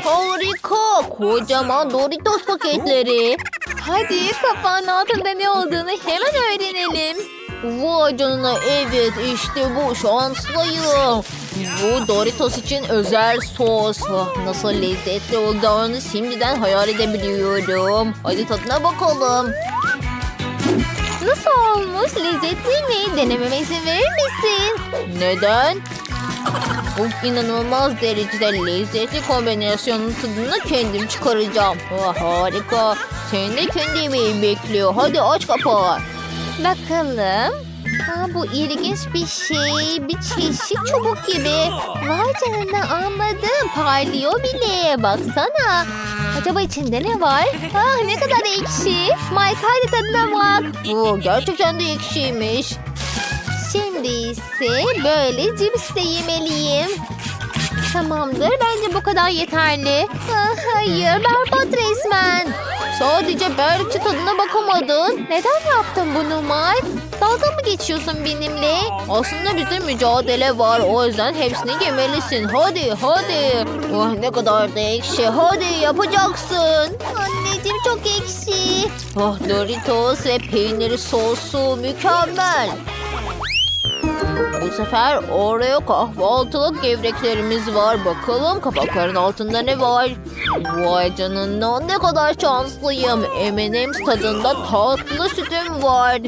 Harika. Kocaman Doritos paketleri. Hadi kapağın altında ne olduğunu hemen öğrenelim. Vay canına evet işte bu şanslıyım. Bu Doritos için özel sos. Nasıl lezzetli olduğunu şimdiden hayal edebiliyorum. Hadi tadına bakalım. Nasıl olmuş? Lezzetli mi? Denememe izin verir misin? Neden? Bu inanılmaz derecede lezzetli kombinasyonun tadını kendim çıkaracağım. Ah, harika. Seni de kendi yemeğin bekliyor. Hadi aç kapağı. Bakalım. Ha, bu ilginç bir şey. Bir çeşit çubuk gibi. Vay canına anladım. Parlıyor bile. Baksana. Acaba içinde ne var? Ah ne kadar ekşi. Mike hadi tadına bak. Bu gerçekten de ekşiymiş. Şimdi ise böyle cips de yemeliyim. Tamamdır. Bence bu kadar yeterli. Ah, hayır berbat resmen. Sadece belki tadına bakamadın. Neden yaptın bunu Mike? Dalga mı geçiyorsun benimle? Aslında bizde mücadele var. O yüzden hepsini yemelisin. Hadi hadi. Oh, ne kadar da ekşi. Hadi yapacaksın. Anneciğim çok ekşi. Oh, Doritos ve peyniri sosu mükemmel. Bu sefer Oreo kahvaltılık gevreklerimiz var. Bakalım kapakların altında ne var? Vay canına ne kadar şanslıyım. M&M's tadında tatlı sütüm var.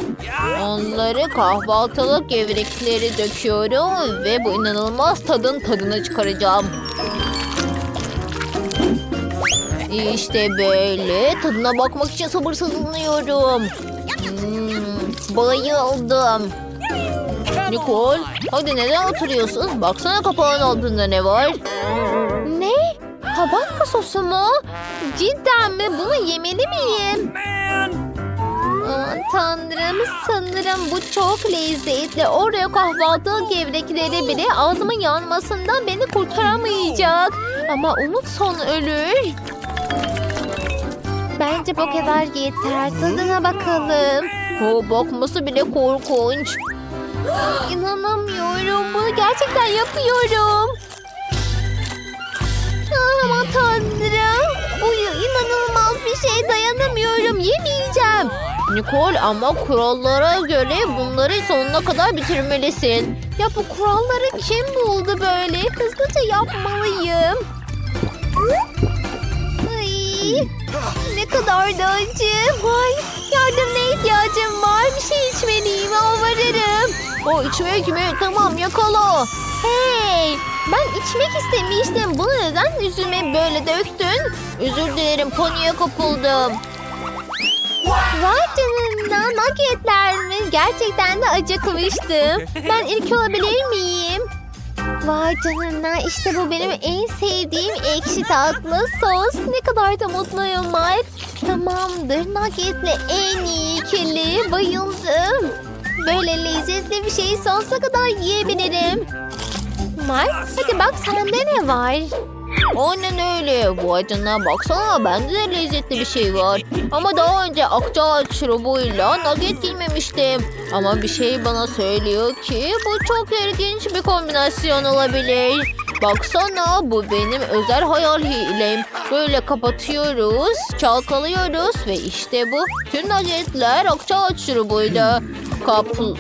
Onları kahvaltılık gevrekleri döküyorum ve bu inanılmaz tadın tadını çıkaracağım. İşte böyle. Tadına bakmak için sabırsızlanıyorum. Hmm, bayıldım. Nicole, hadi neden oturuyorsun? Baksana kapağın altında ne var? Ne? Tabasco sosu mu? Cidden mi? Bunu yemeli miyim? Aman tanrım sanırım bu çok lezzetli. Oreo kahvaltı gevrekleri bile ağzımın yanmasından beni kurtaramayacak. Ama umut son ölür. Bence bu kadar yeter. Tadına bakalım. O bakması bile korkunç. İnanamıyorum. Bunu gerçekten yapıyorum. Ah, Aman tanrım. Bu inanılmaz bir şey. Dayanamıyorum. Yemeyeceğim. Nicole ama kurallara göre bunları sonuna kadar bitirmelisin. Ya bu kuralları kim buldu böyle? Hızlıca yapmalıyım. Ay, ne kadar da acı. Vay, yardımına ihtiyacım var. Bir şey içmeliyim. Alvarırım. O içmek mi? Tamam yakala. Hey, ben içmek istemiştim. Bunu neden yüzüme böyle döktün? Özür dilerim paniğe kapıldım. Vay canına nuggetler mi? Gerçekten de acıkmıştım. Ben ilk olabilir miyim? Vay canına işte bu benim en sevdiğim ekşi tatlı sos. Ne kadar da mutluyum Mike. Tamamdır nuggetle en iyi ikili. Bayıldım. Böyle lezzetli bir şeyi sonsuza kadar yiyebilirim. Mike hadi bak sende ne var? Aynen öyle. Bu acına baksana bende de lezzetli bir şey var. Ama daha önce akçaağaç şurubuyla nugget girmemiştim. Ama bir şey bana söylüyor ki bu çok ilginç bir kombinasyon olabilir. Baksana bu benim özel hayal hilem. Böyle kapatıyoruz, çalkalıyoruz ve işte bu. Tüm nuggetler akçaağaç şurubuyla kaplı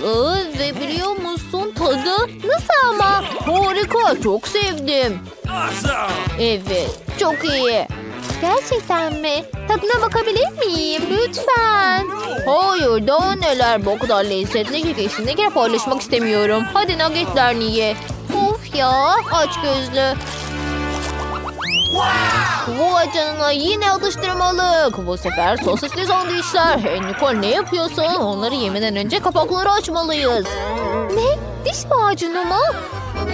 ve biliyor musun tadı Nasıl ama? harika çok sevdim. Evet çok iyi. Gerçekten mi? Tadına bakabilir miyim? Lütfen. Hayır daha neler bu kadar lezzetli ki kesinlikle paylaşmak istemiyorum. Hadi nuggetlerini ye. Of ya. Aç gözlü. Vay canına yine atıştırmalık. Bu sefer sosisli sandviçler. Hey Nicole ne yapıyorsun? Onları yemeden önce kapakları açmalıyız. Ne? Diş macunu mu?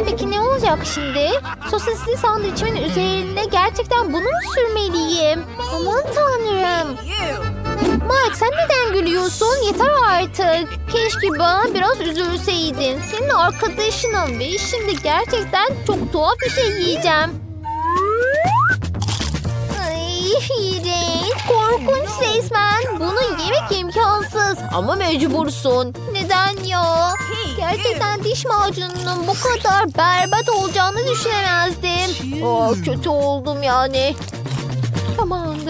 Peki ne olacak şimdi? Sosisli sandviçimin üzerine gerçekten bunu mu sürmeliyim? Aman tanrım. Mike sen neden gülüyorsun? Yeter artık. Keşke bana biraz üzülseydin. Senin arkadaşınım ve şimdi gerçekten çok tuhaf bir şey yiyeceğim. Resmen. Bunu yemek imkansız. Ama mecbursun. Neden ya? Gerçekten diş macununun bu kadar berbat olacağını düşünemezdim. Aa, kötü oldum yani.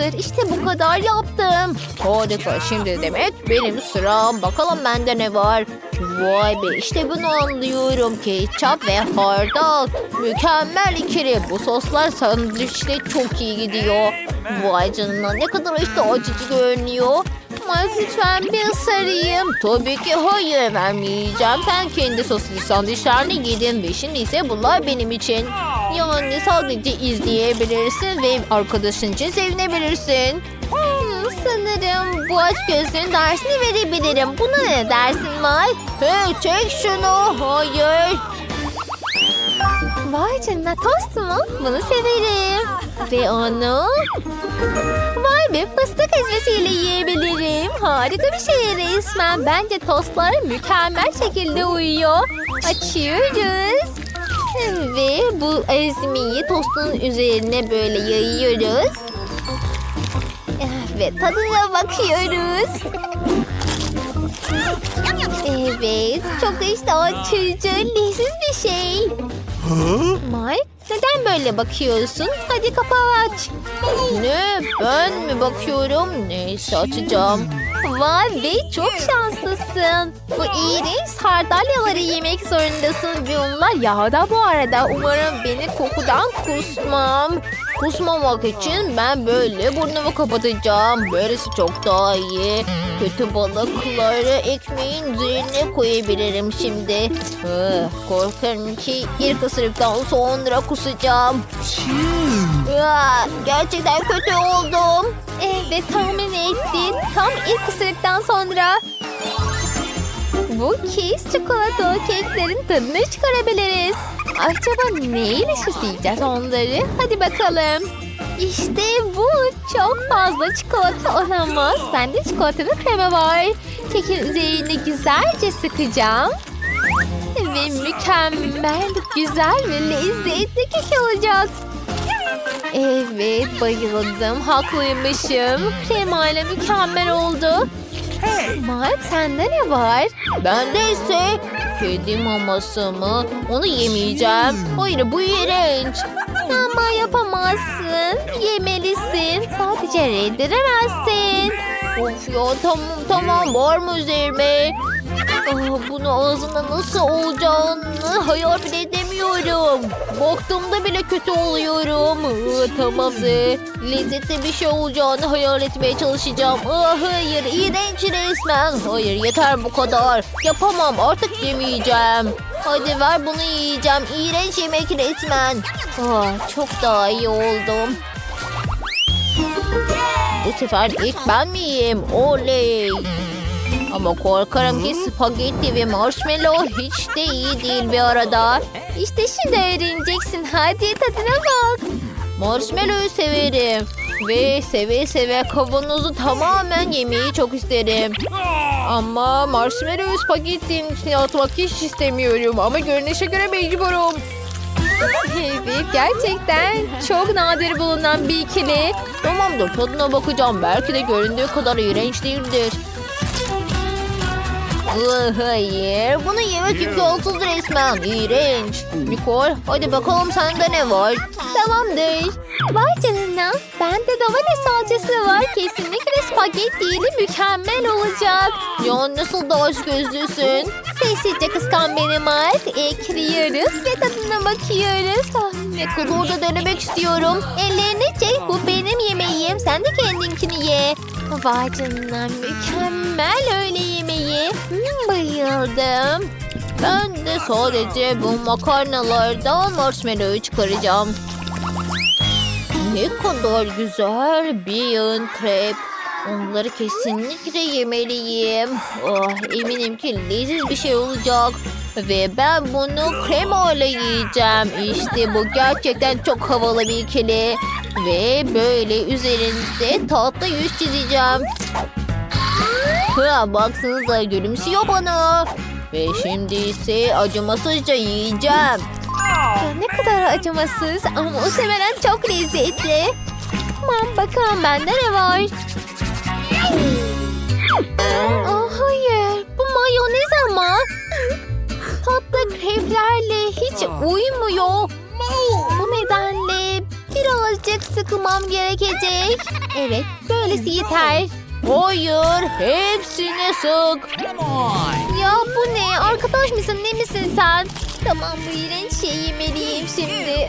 Tamamdır işte bu kadar yaptım. Harika şimdi demek benim sıram. Bakalım bende ne var. Vay be işte bunu anlıyorum. Ketçap ve hardal. Mükemmel ikili. Bu soslar sandviçte çok iyi gidiyor. Vay canına ne kadar işte acıcı görünüyor. Ama lütfen bir ısırayım. Tabii ki hayır vermeyeceğim. Sen kendi soslu sandviçlerini yedin ve şimdi ise bunlar benim için. Yani sadece izleyebilirsin ve arkadaşın için sevinebilirsin. Hmm, sanırım bu aç gözlüğün dersini verebilirim. Buna ne dersin Mike? Hey çek şunu. Hayır. Vay canına tost mu? Bunu severim. Ve onu... Vay be fıstık ezmesiyle yiyebilirim. Harika bir şey resmen. Bence tostlar mükemmel şekilde uyuyor. Açıyoruz. Ve bu ezmeyi tostun üzerine böyle yayıyoruz. Ve tadına bakıyoruz. Evet, çok işte açıcı, leziz bir şey. Mike, neden böyle bakıyorsun? Hadi kapağı aç. Ne? Ben mi bakıyorum? Neyse açacağım. Vay be çok şanslısın. Bu iğrenç sardalyaları yemek zorundasın ve onlar yağda bu arada. Umarım beni kokudan kusmam. Kusmamak için ben böyle burnumu kapatacağım. Böylesi çok daha iyi. Kötü balıkları ekmeğin üzerine koyabilirim şimdi. Ah, korkarım ki ilk ısırıktan sonra kusacağım. Ah, gerçekten kötü oldum. Evet tahmin ettin. Tam ilk ısırıktan sonra. Bu kez çikolatalı keklerin tadını çıkarabiliriz. Acaba neyle süsleyeceğiz onları? Hadi bakalım. İşte bu çok fazla çikolata olamaz. Bende çikolatalı krema var. Kekin üzerine güzelce sıkacağım. Ve mükemmel, güzel ve lezzetli kek olacak. Evet bayıldım. Haklıymışım. Kremayla mükemmel oldu. Mark sende ne var? Bende ise kedi maması mı? Onu yemeyeceğim. Hayır bu iğrenç. Ama yapamazsın. Yemelisin. Sadece reddedemezsin. Of ya tamam tamam var mı üzerime? Ah, bunu ağzımda nasıl olacağını hayal bile edemiyorum. Baktığımda bile kötü oluyorum. Ah, tamamdır. Lezzetli bir şey olacağını hayal etmeye çalışacağım. Ah, hayır iğrenç resmen. Hayır yeter bu kadar. Yapamam artık yemeyeceğim. Hadi ver bunu yiyeceğim. İğrenç yemek resmen. Ah, çok daha iyi oldum. Bu sefer ilk ben mi yiyeyim? Oley! Ama korkarım ki spagetti ve marshmallow hiç de iyi değil bir arada. İşte şimdi öğreneceksin. Hadi tadına bak. Marshmallow'u severim. Ve seve seve kavanozu tamamen yemeyi çok isterim. Ama marshmallow spagettinin içine atmak hiç istemiyorum. Ama görünüşe göre mecburum. Evet gerçekten çok nadir bulunan bir ikili. Tamamdır tadına bakacağım. Belki de göründüğü kadar iğrenç değildir. Hayır, bunu yemek imkansız resmen. İğrenç. Nicole, hadi bakalım sende ne var? Tamamdır. Vay canına. Bende domates salçası var. Kesinlikle spagettiyle mükemmel olacak. Ya nasıl da aç gözlüsün? Sessizce kıskan beni Mark. Ekliyoruz ve tadına bakıyoruz. Ah, ne kadar da denemek istiyorum. Ellerini çek. Bu benim yemeğim. Sen de kendinkini ye. Vay canına mükemmel bayıldım. Ben de sadece bu makarnalardan marshmallow çıkaracağım. Ne kadar güzel bir yağın krep. Onları kesinlikle yemeliyim. Oh, eminim ki leziz bir şey olacak. Ve ben bunu krema ile yiyeceğim. İşte bu gerçekten çok havalı bir ikili. Ve böyle üzerinde tatlı yüz çizeceğim. Ha, baksanıza gülümsüyor bana. Ve şimdi ise acımasızca yiyeceğim. Ne kadar acımasız ama muhtemelen çok lezzetli. Tamam bakalım bende ne var? Aa, hayır bu mayonez ama. Tatlı kreplerle hiç uymuyor. Bu nedenle birazcık sıkılmam gerekecek. Evet, böylesi yeter. Hayır, hepsini sık. Ya bu ne? Arkadaş mısın? Ne misin sen? Tamam bu iğrenç şeyi yemeliyim şimdi.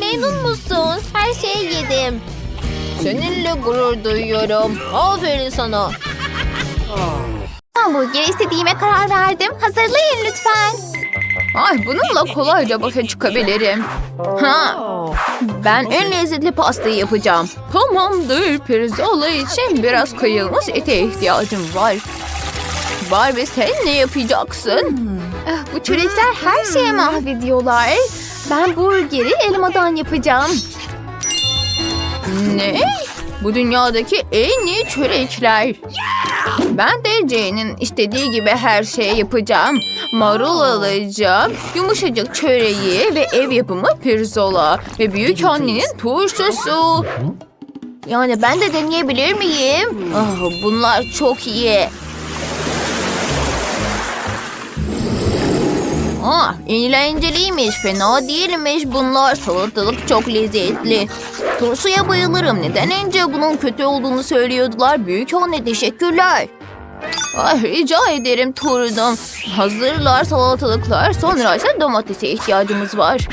Memnun musun? Her şeyi yedim. Seninle gurur duyuyorum. Aferin sana. Hamburger istediğime karar verdim. Hazırlayın lütfen. Ay bununla kolayca başa çıkabilirim. Ha, ben en lezzetli pastayı yapacağım. Tamamdır. Pirzola için biraz kıyılmış ete ihtiyacım var. Barbie sen ne yapacaksın? Ah, bu çörekler her şeye mahvediyorlar. Ben burgeri elmadan yapacağım. Ne? Bu dünyadaki en iyi çörekler. Ben de Jane'in istediği gibi her şeyi yapacağım. Marul alacağım, yumuşacık çöreği ve ev yapımı pirzola ve büyük annenin turşusu. Yani ben de deneyebilir miyim? Ah, bunlar çok iyi. Ah, eğlenceliymiş, fena değilmiş bunlar. Salatalık çok lezzetli. Turşuya bayılırım. Neden önce bunun kötü olduğunu söylüyordular? Büyük anne teşekkürler. Ay, rica ederim torunum. Hazırlar salatalıklar. Sonra ise domatese ihtiyacımız var.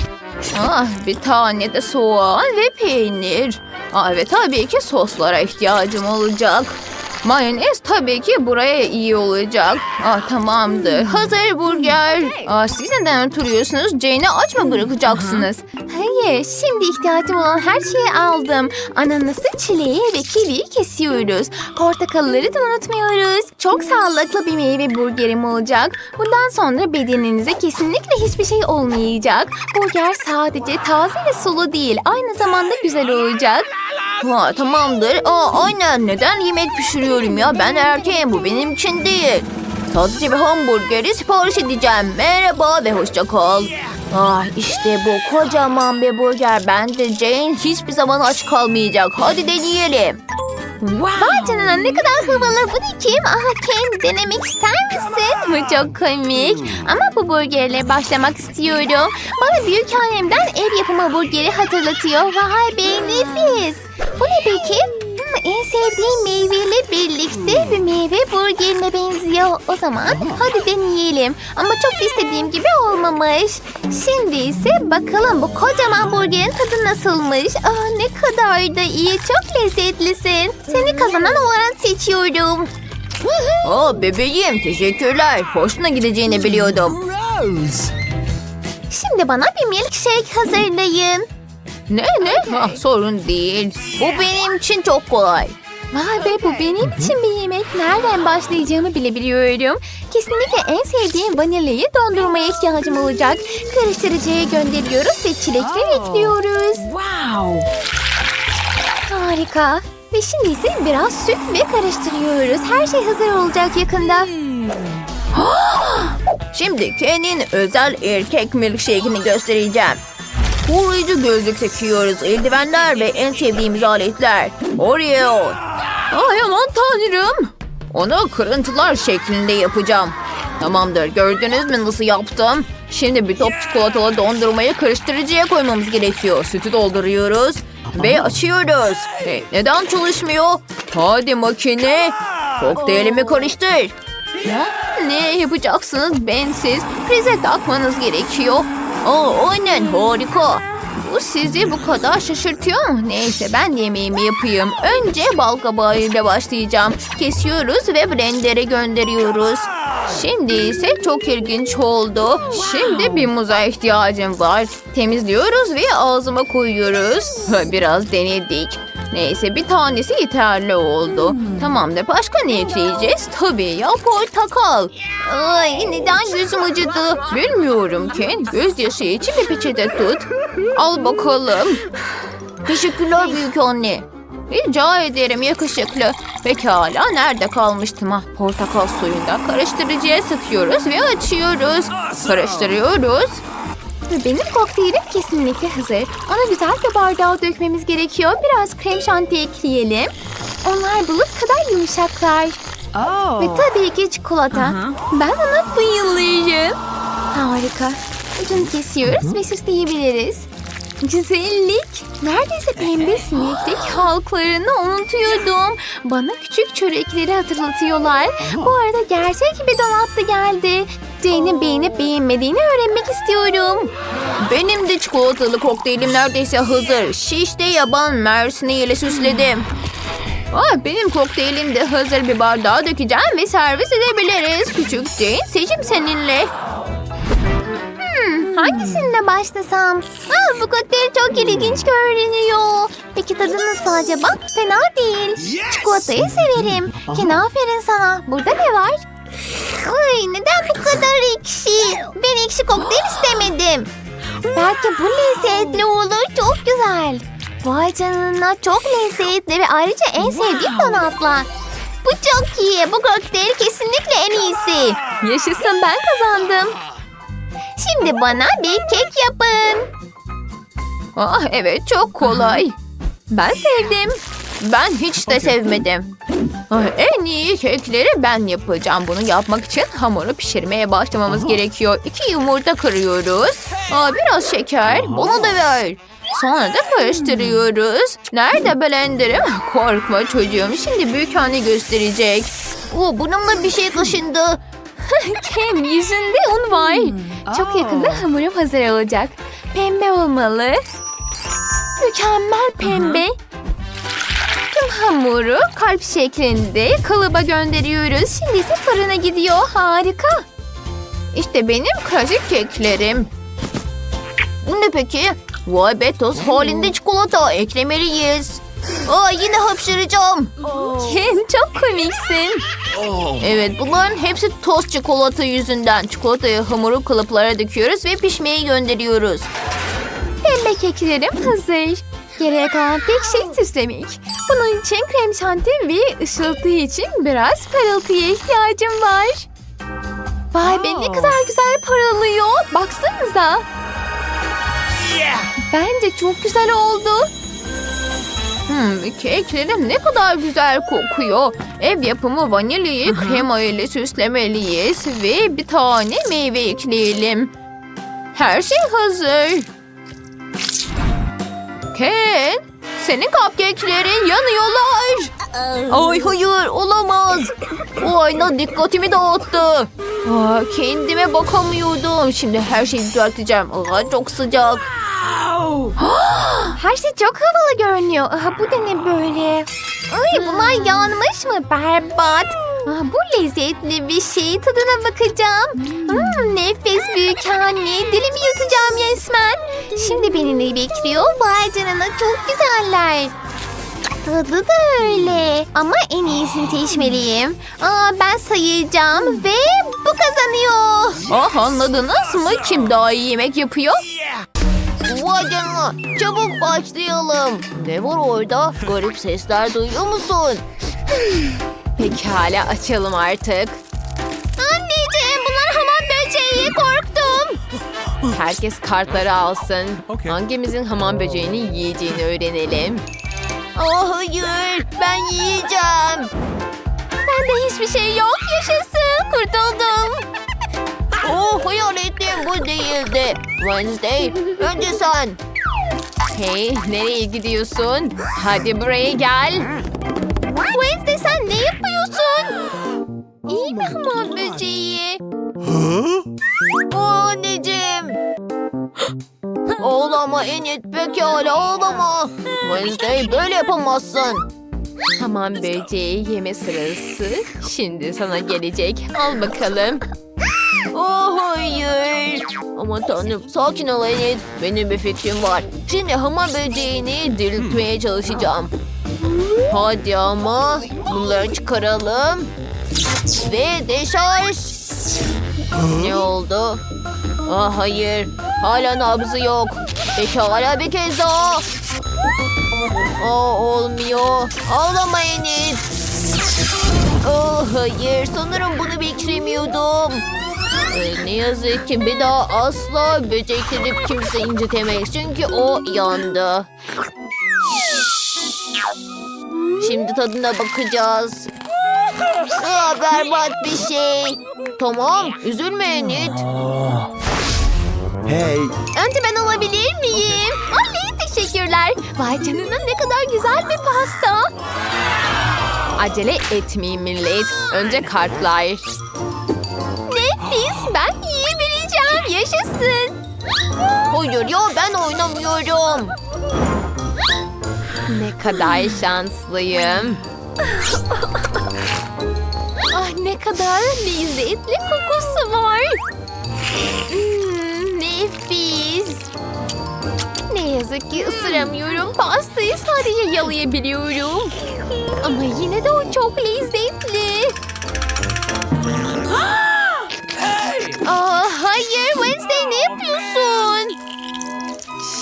Ah, bir tane de soğan ve peynir. Ah, ve tabii ki soslara ihtiyacım olacak. Mayonez tabii ki buraya iyi olacak. Ah tamamdır. Hazır burger. Ah, siz neden oturuyorsunuz? Jane'i aç mı bırakacaksınız? Hayır, şimdi ihtiyacım olan her şeyi aldım. Ananası, çileği ve kiviyi kesiyoruz. Portakalları da unutmuyoruz. Çok sağlıklı bir meyve burgerim olacak. Bundan sonra bedeninize kesinlikle hiçbir şey olmayacak. Burger sadece taze ve sulu değil, aynı zamanda güzel olacak. Ha, tamamdır. Aa, aynen. Neden yemek pişiriyorum ya? Ben erkeğim. Bu benim için değil. Sadece bir hamburgeri sipariş edeceğim. Merhaba ve hoşça kal. Ah işte bu kocaman bir burger. Bence Jane hiçbir zaman aç kalmayacak. Hadi deneyelim. Vay canına ne kadar havalı. Bu da kim? Aha Ken denemek ister misin? Bu çok komik. Ama bu burgerle başlamak istiyorum. Bana büyük annemden ev yapımı burgeri hatırlatıyor. Vay be nefis. Bu ne peki? Hmm, en sevdiğim meyveyle birlikte bir meyve burgerine benziyor. O zaman hadi deneyelim. Ama çok da istediğim gibi olmamış. Şimdi ise bakalım bu kocaman burgerin tadı nasılmış. Aa, ne kadar da iyi. Çok lezzetlisin. Seni kazanan olarak seçiyorum. Aa bebeğim teşekkürler. Hoşuna gideceğini biliyordum. Şimdi bana bir milkshake hazırlayın. Ne ne? Ah, sorun değil. Bu benim için çok kolay. Vay be bu benim için bir yemek. Nereden başlayacağımı bile biliyorum. Kesinlikle en sevdiğim vanilyayı dondurmaya ihtiyacım olacak. Karıştırıcıya gönderiyoruz ve çilekleri ekliyoruz. Harika. Ve şimdi ise biraz süt ve karıştırıyoruz. Her şey hazır olacak yakında. Şimdi Ken'in özel erkek milkshake'ini göstereceğim. Koruyucu gözlük takıyoruz, eldivenler ve en sevdiğimiz aletler. Oreo. Ay aman tanrım. Onu kırıntılar şeklinde yapacağım. Tamamdır, gördünüz mü nasıl yaptım? Şimdi bir top çikolatalı dondurmayı karıştırıcıya koymamız gerekiyor. Sütü dolduruyoruz ve açıyoruz. Hey, neden çalışmıyor? Hadi makine. Kokteylimi karıştır. Ne yapacaksınız bensiz? Prize takmanız gerekiyor. Aa, aynen harika. Bu sizi bu kadar şaşırtıyor mu? Neyse ben yemeğimi yapayım. Önce bal kabağıyla başlayacağım. Kesiyoruz ve blendere gönderiyoruz. Şimdi ise çok ilginç oldu. Şimdi bir muza ihtiyacım var. Temizliyoruz ve ağzıma koyuyoruz. Biraz denedik. Neyse bir tanesi yeterli oldu. Tamamdır başka ne ekleyeceğiz? Tabii ya portakal. Ay neden gözüm acıdı? Bilmiyorum Ken. Gözyaşı için bir peçete tut. Al bakalım. Teşekkürler büyük anne. Rica ederim yakışıklı. Pekala nerede kalmıştım ha? Portakal suyunda karıştırıcıya sıkıyoruz ve açıyoruz. Karıştırıyoruz. Ve benim kokteylim kesinlikle hazır. Onu güzel bir bardağa dökmemiz gerekiyor. Biraz krem şanti ekleyelim. Onlar bulut kadar yumuşaklar. Ve tabii ki çikolata. Ben ona bayılırım. Harika. Ucunu kesiyoruz ve süsleyebiliriz. Güzellik. Neredeyse pembe sineklik halklarını unutuyordum. Bana küçük çörekleri hatırlatıyorlar. Bu arada gerçek bir donat da geldi. Jane'in beğenip beğenmediğini öğrenmek istiyorum. Benim de çikolatalı kokteylim neredeyse hazır. Şişte yaban mersini ile süsledim. Ah, benim kokteylim de hazır bir bardağa dökeceğim ve servis edebiliriz. Küçük Jane seçim seninle. Hangisinle başlasam? Aa, bu kokteyl çok ilginç görünüyor. Peki tadı nasıl acaba? Fena değil. Çikolatayı severim. Ken aferin sana. Burada ne var? Ay neden bu kadar ekşi? Ben ekşi kokteyl istemedim. Belki bu lezzetli olur. Çok güzel. Vay canına çok lezzetli ve ayrıca en sevdiğim donatlar. Bu çok iyi. Bu kokteyl kesinlikle en iyisi. Yaşasın ben kazandım. Şimdi bana bir kek yapın. Ah evet çok kolay. Ben sevdim. Ben hiç de sevmedim. Ah, En iyi kekleri ben yapacağım. Bunu yapmak için hamuru pişirmeye başlamamız gerekiyor. İki yumurta kırıyoruz. Aa, biraz şeker. Bunu da ver. Sonra da karıştırıyoruz. Nerede blenderim? Korkma çocuğum. Şimdi büyük anne gösterecek. Oo, bununla bir şey taşındı. Kem yüzünde un var. Çok yakında hamurum hazır olacak. Pembe olmalı. Mükemmel pembe. Hamuru kalp şeklinde kalıba gönderiyoruz. Şimdi ise fırına gidiyor. Harika. İşte benim klasik keklerim. Ne peki? Vay be toz halinde çikolata eklemeliyiz. Aa yine hapşıracağım. Ken çok komiksin. Evet bunların hepsi toz çikolata yüzünden. Çikolatayı hamuru kalıplara döküyoruz ve pişmeye gönderiyoruz. Pembe keklerim hazır. Geriye kalan tek şey süslemek. Bunun için krem şanti ve ışıltı için biraz parıltıya ihtiyacım var. Vay be ne kadar güzel parlıyor. Baksanıza. Bence çok güzel oldu. Hmm, keklerim ne kadar güzel kokuyor. Ev yapımı vanilyayı krema ile süslemeliyiz ve bir tane meyve ekleyelim. Her şey hazır. Ken, senin cupcake'lerin yanıyorlar. Ay hayır olamaz. O ayna dikkatimi dağıttı. Aa, kendime bakamıyordum. Şimdi her şeyi düzelteceğim. Aa, çok sıcak. Her şey çok havalı görünüyor. Aha, bu da ne böyle? Ay bunlar yanmış mı? Berbat. Aa, bu lezzetli bir şey. Tadına bakacağım. Hmm, nefes büyük anne. Dilimi yutacağım resmen. Şimdi beni ne bekliyor? Vay canına çok güzeller. Tadı da öyle. Ama en iyisini seçmeliyim. Aa, ben sayacağım ve bu kazanıyor. Ah anladınız mı? Kim daha iyi yemek yapıyor? Vay canına çabuk başlayalım. Ne var orada? Garip sesler duyuyor musun? Pekala açalım artık. Anneciğim bunlar hamam böceği. Korktum. Herkes kartları alsın. Okey. Hangimizin hamam böceğini yiyeceğini öğrenelim. Oh hayır ben yiyeceğim. Bende hiçbir şey yok. Yaşasın. Kurtuldum. Oh hayal ettiğim bu değildi. Wednesday önce sen. Hey nereye gidiyorsun? Hadi buraya gel. Wednesday? İyi mi hamam böceği? Oh, anneciğim. Ağlama Enid pekala ağlama. Wednesday böyle yapamazsın. Hamam böceği yeme sırası şimdi sana gelecek. Al bakalım. Oh hayır. Aman tanrım sakin ol Enid. Benim bir fikrim var. Şimdi hamam böceğini diriltmeye çalışacağım. Hadi ama bunları çıkaralım. Ve deşarj. Ne oldu? Ah hayır. Hala nabzı yok. Pekala bir kez daha. Aa, olmuyor. Ağlama Enid. Oh hayır. Sanırım bunu beklemiyordum. Ee, ne yazık ki bir daha asla böcekleri kimse incitemeyiz. Çünkü o yandı. Şimdi tadına bakacağız. Aa, berbat bir şey. Tamam üzülme Enid. Hey, Önce ben alabilir miyim? Ay teşekkürler. Vay canına ne kadar güzel bir pasta. Acele etmeyin millet. Önce kartlar. Nefis ben yiyebileceğim. Yaşasın. Hayır ya ben oynamıyorum. Ne kadar şanslıyım. Kadar lezzetli kokusu var. Hmm, nefis. Ne yazık ki ısıramıyorum. Pastayı sadece yalayabiliyorum. Ama yine de o çok lezzetli. Aa, hayır Wednesday ne yapıyorsun?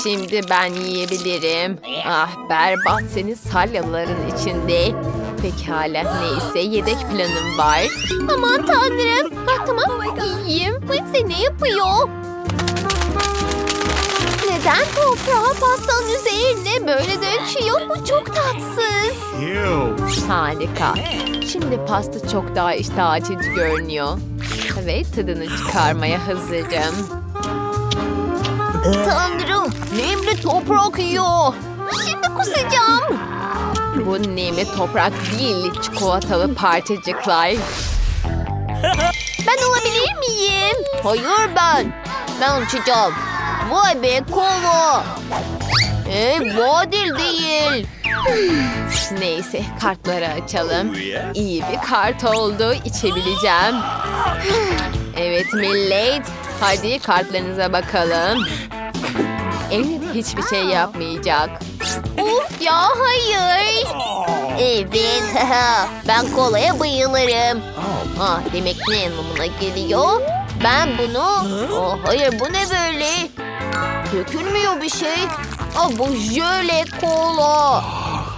Şimdi ben yiyebilirim. Ah berbat senin salyaların içinde. Pekala neyse yedek planım var. Aman tanrım. Ah, tamam iyiyim. Wednesday ne yapıyor? Neden toprağı pastanın üzerine böyle döküyor? Bu çok tatsız. Harika. Şimdi pasta çok daha iştah açıcı görünüyor. Evet tadını çıkarmaya hazırım. Tanrım nemli toprak yiyor. Şimdi kusacağım. Bu nemli toprak değil çikolatalı parçacıklar. Ben alabilir miyim? Hayır ben. Ben uçacağım. Vay be kola. Ee, bu adil değil. Neyse kartları açalım. İyi bir kart oldu. içebileceğim. Evet millet. Hadi kartlarınıza bakalım. Enid hiçbir şey yapmayacak. Of ya hayır. Evet. ben kolaya bayılırım. Ah, demek ne anlamına geliyor? Ben bunu... Oh, hayır bu ne böyle? Dökülmüyor bir şey. Ah, bu jöle kola.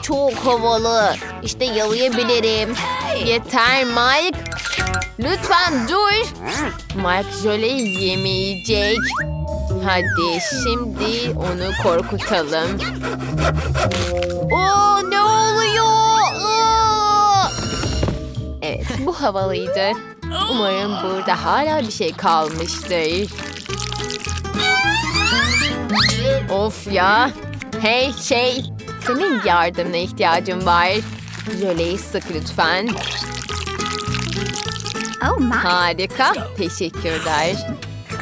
Çok havalı. İşte yalayabilirim. Yeter Mike. Lütfen dur. Mike jöleyi yemeyecek. Hadi şimdi onu korkutalım. Oo, ne oluyor? Aa! Evet, bu havalıydı. Umarım burada hala bir şey kalmıştır. Of ya. Hey şey, senin yardımına ihtiyacım var. Jöleyi sık lütfen. Oh my. Harika, teşekkürler.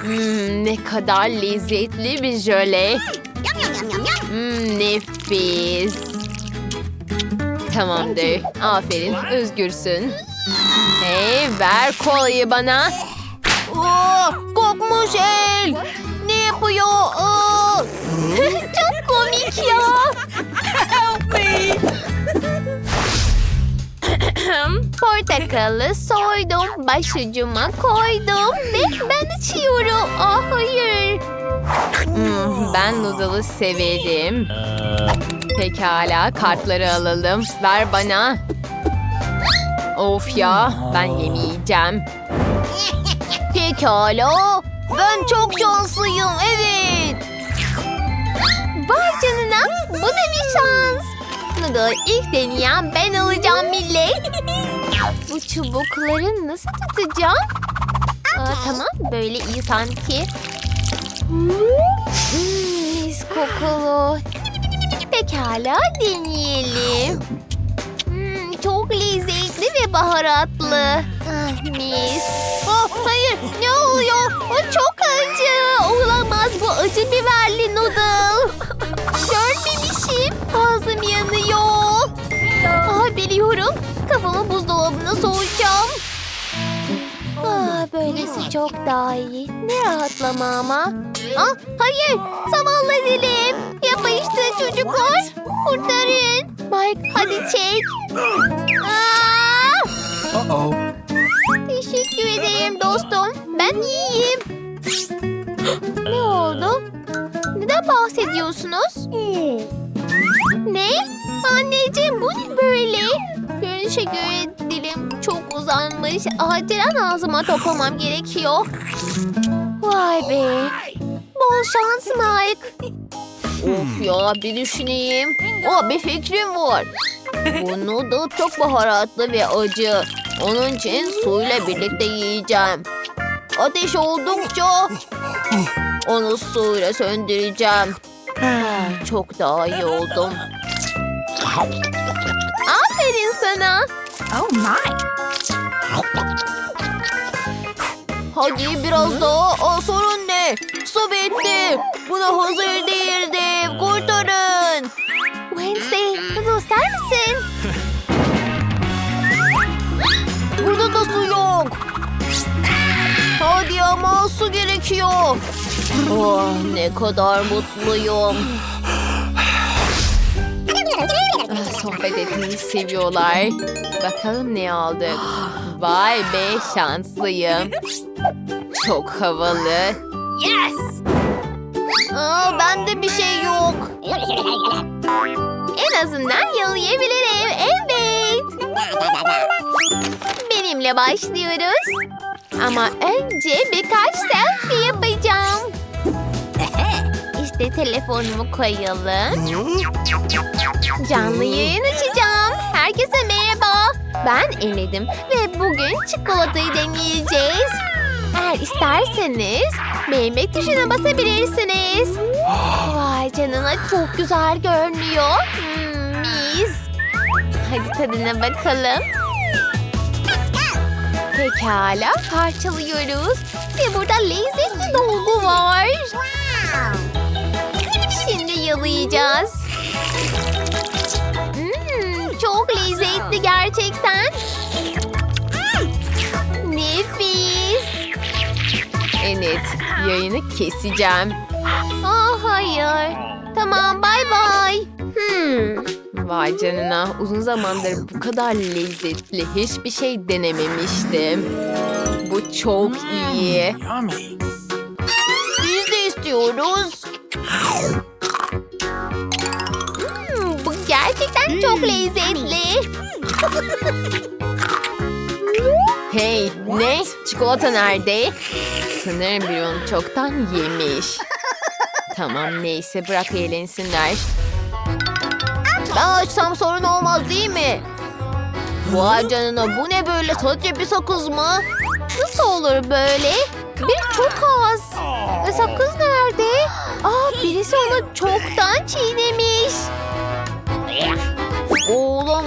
Hmm, ne kadar lezzetli bir jöle. Hmm, nefis. Tamamdır. Aferin. Özgürsün. Hey ver kolayı bana. Oo, kokmuş el. Ne yapıyor? Çok komik ya. Portakalı soydum, başucuma koydum ve ben içiyorum. Ah hayır. Hmm, ben noodle'ı severim. Pekala kartları alalım. Ver bana. Of ya ben yemeyeceğim. Pekala. Ben çok şanslıyım evet. Vay canına bu da bir şans. Noodle ilk deneyen ben olacağım millet. Bu çubukları nasıl tutacağım? Aa, tamam böyle iyi sanki. Hmm, mis kokulu. Pekala deneyelim. Hmm, çok lezzetli ve baharatlı. Ah, mis. Oh, hayır ne oluyor? O çok acı. Olamaz bu acı biberli noodle. biliyorum. Kafamı buzdolabına soğuyacağım. Ah, böylesi çok daha iyi. Ne rahatlama ama. Ah, hayır. Zavallı dilim. Yapıştı çocuklar. Kurtarın. Mike hadi çek. Ah! uh-oh. Teşekkür ederim dostum. Ben iyiyim. ne oldu? Neden bahsediyorsunuz? Ne? Anneciğim bu ne böyle? Görünüşe göre dilim çok uzanmış. Acilen ağzıma toplamam gerekiyor. Vay be. Bol şans Mike. Of ya bir düşüneyim. Aa, bir fikrim var. Bu noodle çok baharatlı ve acı. Onun için suyla birlikte yiyeceğim. Ateş oldukça onu suyla söndüreceğim. Çok daha iyi oldum. Aferin sana. Oh my. Hadi biraz daha. Aa, sorun ne? Su bitti. Buna hazır değildim. Kurtarın. Wednesday, bunu ister misin? Burada da su yok. Hadi ama su gerekiyor. Oh, ne kadar mutluyum. Sohbet etmeyi seviyorlar. Bakalım ne aldık. Vay be şanslıyım. Çok havalı. Yes. Aa, bende bir şey yok. En azından yalayabilirim. Evet. Benimle başlıyoruz. Ama önce birkaç selfie yapacağım. İşte telefonumu koyalım. Canlı yayın açacağım. Herkese merhaba. Ben Eledim ve bugün çikolatayı deneyeceğiz. Eğer isterseniz beğenmek tuşuna basabilirsiniz. Vay canına çok güzel görünüyor. Hmm, mis. Hadi tadına bakalım. Pekala parçalıyoruz. Ve burada lezzetli dolgu var. Şimdi yalayacağız. Hmm, çok lezzetli gerçekten. Nefis. Evet, yayını keseceğim. Oh hayır. Tamam bay bay. Hmm. Vay canına, uzun zamandır bu kadar lezzetli hiçbir şey denememiştim. Bu çok iyi. Yummy. Biz de istiyoruz. Çok lezzetli. Hey, ne? Çikolata nerede? Sanırım bir onu çoktan yemiş. Tamam neyse bırak eğlensinler. Ben açsam sorun olmaz değil mi? Vay canına bu ne böyle sadece bir sakız mı? Nasıl olur böyle? Bir çok az. E, sakız nerede? Aa, birisi onu çoktan çiğnemiş.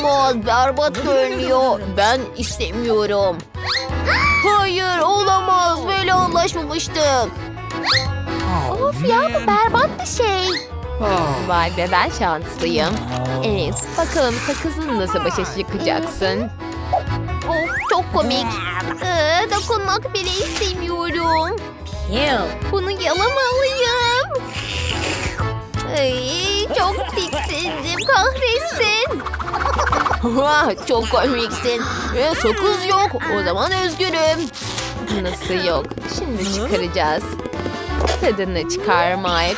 Olamaz berbat görünüyor. Ben istemiyorum. Hayır olamaz böyle anlaşmamıştık. Of ya bu berbat bir şey. Vay be ben şanslıyım. Evet bakalım sakızın nasıl başa çıkacaksın. Of çok komik. Ee, dokunmak bile istemiyorum. Bunu yalamalıyım. Ay, çok tiksindim kahretsin. Vah, Çok komiksin. E, sakız yok. O zaman üzgünüm. Nasıl yok? Şimdi çıkaracağız. Tadını çıkarmak.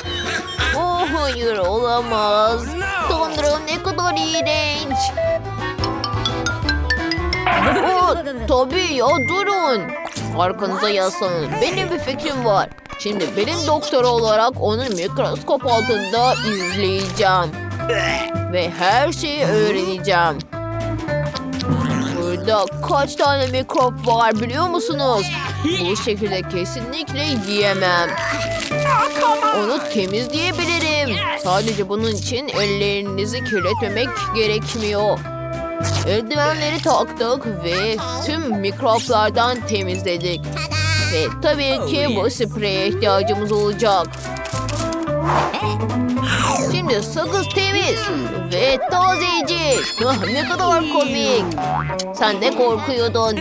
Oh hayır olamaz. Tanrım ne kadar iğrenç. Oh, tabii ya durun. Arkanıza yaslanın. Benim bir fikrim var. Şimdi benim doktor olarak onu mikroskop altında izleyeceğim. Ve her şeyi öğreneceğim. Burada kaç tane mikrop var biliyor musunuz? Bu şekilde kesinlikle yiyemem. Onu temizleyebilirim. Sadece bunun için ellerinizi kirletmemek gerekmiyor. Eldivenleri taktık ve tüm mikroplardan temizledik. Ve tabii ki bu spreye ihtiyacımız olacak. Şimdi sakız temiz ve tazecik. Ah, ne kadar komik. Sen de korkuyordun.